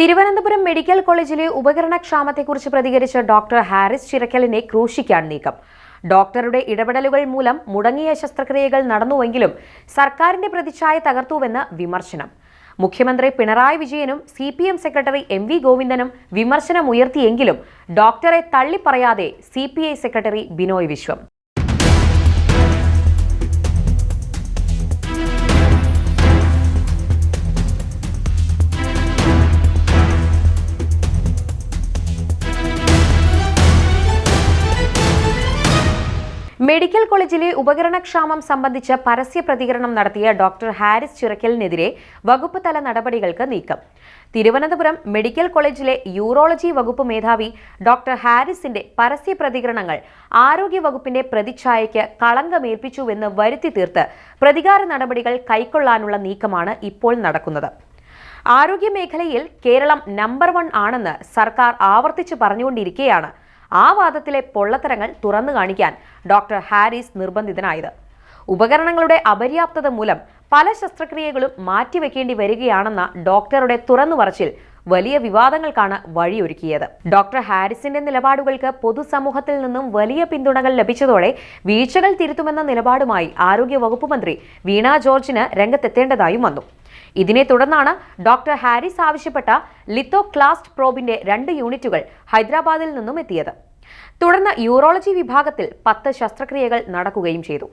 Thiruvananthapuram medical കോളേജിലെ ഉപകരണക്ഷാമത്തെക്കുറിച്ച് പ്രതികരിച്ച doctor Haris ചിറക്കലിനെ ക്രൂശിക്കാൻ നീക്കം. ഡോക്ടറുടെ ഇടപെടലുകൾ മൂലം മുടങ്ങിയ ശസ്ത്രക്രിയകൾ നടന്നുവെങ്കിലും സർക്കാരിന്റെ പ്രതിച്ഛായ തകർത്തുവെന്ന് വിമർശനം. മുഖ്യമന്ത്രി പിണറായി വിജയനും C P M secretary M V ഗോവിന്ദനും വിമർശനമുയർത്തിയെങ്കിലും ഡോക്ടറെ തള്ളിപ്പറയാതെ C P I secretary Binoy Viswam. Medical കോളേജിലെ ഉപകരണക്ഷാമം സംബന്ധിച്ച പരസ്യ പ്രതികരണം നടത്തിയ ഡോക്ടർ ഹാരിസ് ചിറക്കലിനെതിരെ വകുപ്പ് തല നടപടികൾക്ക് നീക്കം. തിരുവനന്തപുരം മെഡിക്കൽ കോളേജിലെ യൂറോളജി വകുപ്പ് മേധാവി ഡോക്ടർ ഹാരിസിന്റെ പരസ്യ പ്രതികരണങ്ങൾ ആരോഗ്യ വകുപ്പിന്റെ പ്രതിച്ഛായയ്ക്ക് കളങ്കമേൽപ്പിച്ചുവെന്ന് വരുത്തി തീർത്ത് പ്രതികാര നടപടികൾ കൈക്കൊള്ളാനുള്ള നീക്കമാണ് ഇപ്പോൾ നടക്കുന്നത്. ആരോഗ്യ മേഖലയിൽ കേരളം നമ്പർ വൺ ആണെന്ന് സർക്കാർ ആവർത്തിച്ചു പറഞ്ഞുകൊണ്ടിരിക്കെയാണ്. ആ വാദത്തിലെ പൊള്ളത്തരങ്ങൾ തുറന്നു കാണിക്കാൻ ഡോക്ടർ ഹാരിസ് നിർബന്ധിതനായത്. ഉപകരണങ്ങളുടെ അപര്യാപ്തത മൂലം പല ശസ്ത്രക്രിയകളും മാറ്റിവെക്കേണ്ടി വരികയാണെന്ന ഡോക്ടറുടെ തുറന്നു പറച്ചിൽ വലിയ വിവാദങ്ങൾക്കാണ് വഴിയൊരുക്കിയത്. ഡോക്ടർ ഹാരിസിന്റെ നിലപാടുകൾക്ക് പൊതുസമൂഹത്തിൽ നിന്നും വലിയ പിന്തുണകൾ ലഭിച്ചതോടെ വീഴ്ചകൾ തിരുത്തുമെന്ന നിലപാടുമായി ആരോഗ്യ വകുപ്പ് മന്ത്രി വീണ ജോർജിന് രംഗത്തെത്തേണ്ടതായും വന്നു. ഇതിനെ തുടർന്നാണ് ഡോക്ടർ ഹാരിസ് ആവശ്യപ്പെട്ട ലിത്തോക്ലാസ്റ്റ് പ്രോബിന്റെ രണ്ട് യൂണിറ്റുകൾ ഹൈദരാബാദിൽ നിന്നും എത്തിയത്. തുടർന്ന് യൂറോളജി വിഭാഗത്തിൽ പത്ത് ശസ്ത്രക്രിയകൾ നടക്കുകയും ചെയ്തു.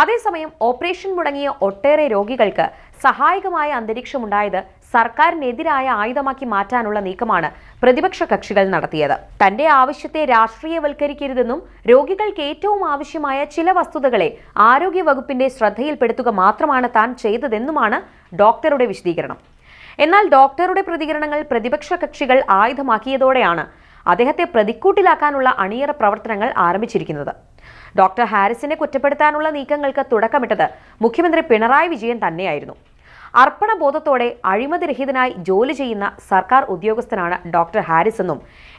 അതേസമയം ഓപ്പറേഷൻ മുടങ്ങിയ ഒട്ടേറെ രോഗികൾക്ക് സഹായകമായ അന്തരീക്ഷമുണ്ടായത് സർക്കാരിനെതിരായ ആയുധമാക്കി മാറ്റാനുള്ള നീക്കമാണ് പ്രതിപക്ഷ കക്ഷികൾ നടത്തിയത്. തന്റെ ആവശ്യത്തെ രാഷ്ട്രീയവൽക്കരിക്കരുതെന്നും രോഗികൾക്ക് ഏറ്റവും ആവശ്യമായ ചില വസ്തുതകളെ ആരോഗ്യ വകുപ്പിന്റെ ശ്രദ്ധയിൽപ്പെടുത്തുക മാത്രമാണ് താൻ ചെയ്തതെന്നുമാണ് ഡോക്ടറുടെ വിശദീകരണം. എന്നാൽ ഡോക്ടറുടെ പ്രതികരണങ്ങൾ പ്രതിപക്ഷ കക്ഷികൾ ആയുധമാക്കിയതോടെയാണ് അദ്ദേഹത്തെ പ്രതിക്കൂട്ടിലാക്കാനുള്ള അണിയറ പ്രവർത്തനങ്ങൾ ആരംഭിച്ചിരിക്കുന്നത്. ഡോക്ടർ ഹാരിസിനെ കുറ്റപ്പെടുത്താനുള്ള നീക്കങ്ങൾക്ക് തുടക്കമിട്ടത് മുഖ്യമന്ത്രി പിണറായി വിജയൻ തന്നെയായിരുന്നു. അർപ്പണബോധത്തോടെ അഴിമതിരഹിതനായി ജോലി ചെയ്യുന്ന സർക്കാർ ഉദ്യോഗസ്ഥനാണ് ഡോക്ടർ ഹാരിസ് എന്നും.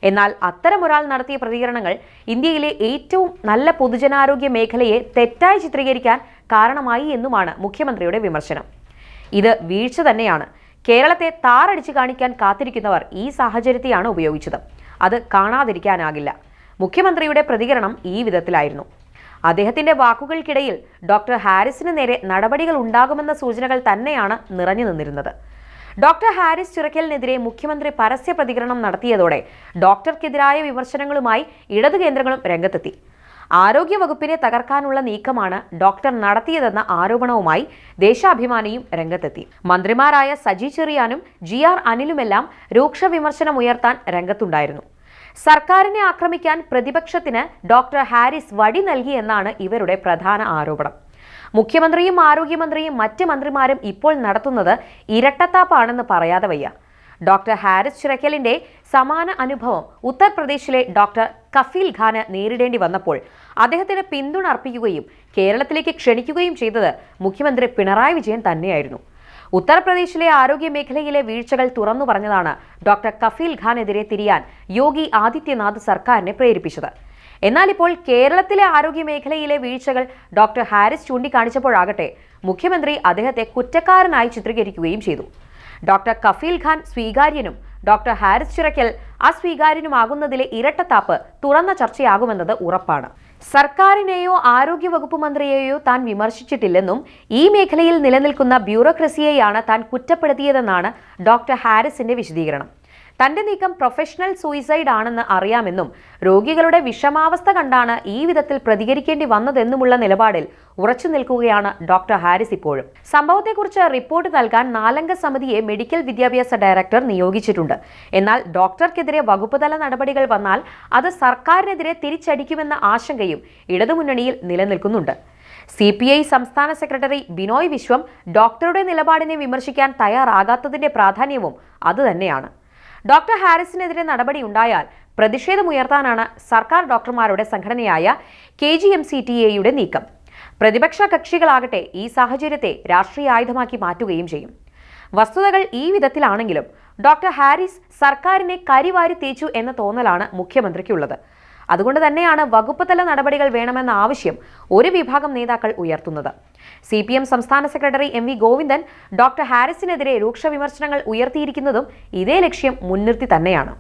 എന്നാൽ അത്തരമൊരാൾ നടത്തിയ പ്രതികരണങ്ങൾ ഇന്ത്യയിലെ ഏറ്റവും നല്ല പൊതുജനാരോഗ്യ മേഖലയെ തെറ്റായി ചിത്രീകരിക്കാൻ കാരണമായി എന്നുമാണ് മുഖ്യമന്ത്രിയുടെ വിമർശനം. ഇത് വീഴ്ച തന്നെയാണ്. കേരളത്തെ താറടിച്ചു കാണിക്കാൻ കാത്തിരിക്കുന്നവർ ഈ സാഹചര്യത്തെയാണ് ഉപയോഗിച്ചത്. അത് കാണാതിരിക്കാനാകില്ല. മുഖ്യമന്ത്രിയുടെ പ്രതികരണം ഈ വിധത്തിലായിരുന്നു. അദ്ദേഹത്തിന്റെ വാക്കുകൾക്കിടയിൽ ഡോക്ടർ ഹാരിസിന് നേരെ നടപടികൾ ഉണ്ടാകുമെന്ന സൂചനകൾ തന്നെയാണ് നിറഞ്ഞു നിന്നിരുന്നത്. ഡോക്ടർ ഹാരിസ് ചുരക്കലിനെതിരെ മുഖ്യമന്ത്രി പരസ്യ പ്രതികരണം നടത്തിയതോടെ ഡോക്ടർക്കെതിരായ വിമർശനങ്ങളുമായി ഇടതു കേന്ദ്രങ്ങളും രംഗത്തെത്തി. ആരോഗ്യ വകുപ്പിനെ തകർക്കാനുള്ള നീക്കമാണ് ഡോക്ടർ നടത്തിയതെന്ന ആരോപണവുമായി ദേശാഭിമാനിയും രംഗത്തെത്തി. മന്ത്രിമാരായ സജി ചെറിയാനും ജി ആർ അനിലുമെല്ലാം രൂക്ഷ വിമർശനം ഉയർത്താൻ രംഗത്തുണ്ടായിരുന്നു. സർക്കാരിനെ ആക്രമിക്കാൻ പ്രതിപക്ഷത്തിന് ഡോക്ടർ ഹാരിസ് വടി നൽകിയെന്നാണ് ഇവരുടെ പ്രധാന ആരോപണം. മുഖ്യമന്ത്രിയും ആരോഗ്യമന്ത്രിയും മറ്റ് മന്ത്രിമാരും ഇപ്പോൾ നടത്തുന്നത് ഇരട്ടത്താപ്പാണെന്ന് പറയാതെ വയ്യ. ഡോക്ടർ ഹാരിസ് ചിറക്കലിന്റെ സമാന അനുഭവം ഉത്തർപ്രദേശിലെ ഡോക്ടർ കഫീൽ ഖാന് നേരിടേണ്ടി വന്നപ്പോൾ അദ്ദേഹത്തിന് പിന്തുണ അർപ്പിക്കുകയും കേരളത്തിലേക്ക് ക്ഷണിക്കുകയും ചെയ്തത് മുഖ്യമന്ത്രി പിണറായി വിജയൻ തന്നെയായിരുന്നു. ഉത്തർപ്രദേശിലെ ആരോഗ്യ മേഖലയിലെ വീഴ്ചകൾ തുറന്നു പറഞ്ഞതാണ് ഡോക്ടർ കഫീൽ ഖാനെതിരെ തിരിയാൻ യോഗി ആദിത്യനാഥ് സർക്കാരിനെ പ്രേരിപ്പിച്ചത്. എന്നാൽ ഇപ്പോൾ കേരളത്തിലെ ആരോഗ്യ മേഖലയിലെ വീഴ്ചകൾ ഡോക്ടർ ഹാരിസ് ചൂണ്ടിക്കാണിച്ചപ്പോഴാകട്ടെ മുഖ്യമന്ത്രി അദ്ദേഹത്തെ കുറ്റക്കാരനായി ചിത്രീകരിക്കുകയും ചെയ്തു. ഡോക്ടർ കഫീൽ ഖാൻ സ്വീകാര്യനും ഡോക്ടർ ഹാരിസ് ചിറക്കൽ അസ്വീകാര്യനുമാകുന്നതിലെ ഇരട്ടത്താപ്പ് തുറന്ന ചർച്ചയാകുമെന്നത് ഉറപ്പാണ്. സർക്കാരിനെയോ ആരോഗ്യവകുപ്പ് മന്ത്രിയെയോ താൻ വിമർശിച്ചിട്ടില്ലെന്നും ഈ മേഖലയിൽ നിലനിൽക്കുന്ന ബ്യൂറോക്രസിയെയാണ് താൻ കുറ്റപ്പെടുത്തിയതെന്നാണ് ഡോക്ടർ ഹാരിസിന്റെ വിശദീകരണം. തന്റെ നീക്കം പ്രൊഫഷണൽ സൂയിസൈഡ് ആണെന്ന് അറിയാമെന്നും രോഗികളുടെ വിഷമാവസ്ഥ കണ്ടാണ് ഈ വിധത്തിൽ പ്രതികരിക്കേണ്ടി വന്നതെന്നുമുള്ള നിലപാടിൽ ഉറച്ചു നിൽക്കുകയാണ് ഡോക്ടർ ഹാരിസ് ഇപ്പോഴും. സംഭവത്തെക്കുറിച്ച് റിപ്പോർട്ട് നൽകാൻ നാലംഗ സമിതിയെ മെഡിക്കൽ വിദ്യാഭ്യാസ ഡയറക്ടർ നിയോഗിച്ചിട്ടുണ്ട്. എന്നാൽ ഡോക്ടർക്കെതിരെ വകുപ്പുതല നടപടികൾ വന്നാൽ അത് സർക്കാരിനെതിരെ തിരിച്ചടിക്കുമെന്ന ആശങ്കയും ഇടതുമുന്നണിയിൽ നിലനിൽക്കുന്നുണ്ട്. സി പി ഐ സംസ്ഥാന സെക്രട്ടറി ബിനോയ് വിശ്വം ഡോക്ടറുടെ നിലപാടിനെ വിമർശിക്കാൻ തയ്യാറാകാത്തതിന്റെ പ്രാധാന്യവും അതുതന്നെയാണ്. ഡോക്ടർ ഹാരിസിനെതിരെ നടപടി ഉണ്ടായാൽ പ്രതിഷേധമുയർത്താനാണ് സർക്കാർ ഡോക്ടർമാരുടെ സംഘടനയായ K G M C T എയുടെ നീക്കം. പ്രതിപക്ഷ കക്ഷികളാകട്ടെ ഈ സാഹചര്യത്തെ രാഷ്ട്രീയ ആയുധമാക്കി മാറ്റുകയും ചെയ്യും. വസ്തുതകൾ ഈ വിധത്തിലാണെങ്കിലും ഡോക്ടർ ഹാരിസ് സർക്കാരിനെ കരിവാരി തേച്ചു എന്ന തോന്നലാണ് മുഖ്യമന്ത്രിക്കുള്ളത്. അതുകൊണ്ട് തന്നെയാണ് വകുപ്പ് തല നടപടികൾ വേണമെന്ന ആവശ്യം ഒരു വിഭാഗം നേതാക്കൾ ഉയർത്തുന്നത്. സി പി എം സംസ്ഥാന secretary M V Govindan doctor ഹാരിസിനെതിരെ രൂക്ഷ വിമർശനങ്ങൾ ഉയർത്തിയിരിക്കുന്നതും ഇതേ ലക്ഷ്യം മുൻനിർത്തി തന്നെയാണ്.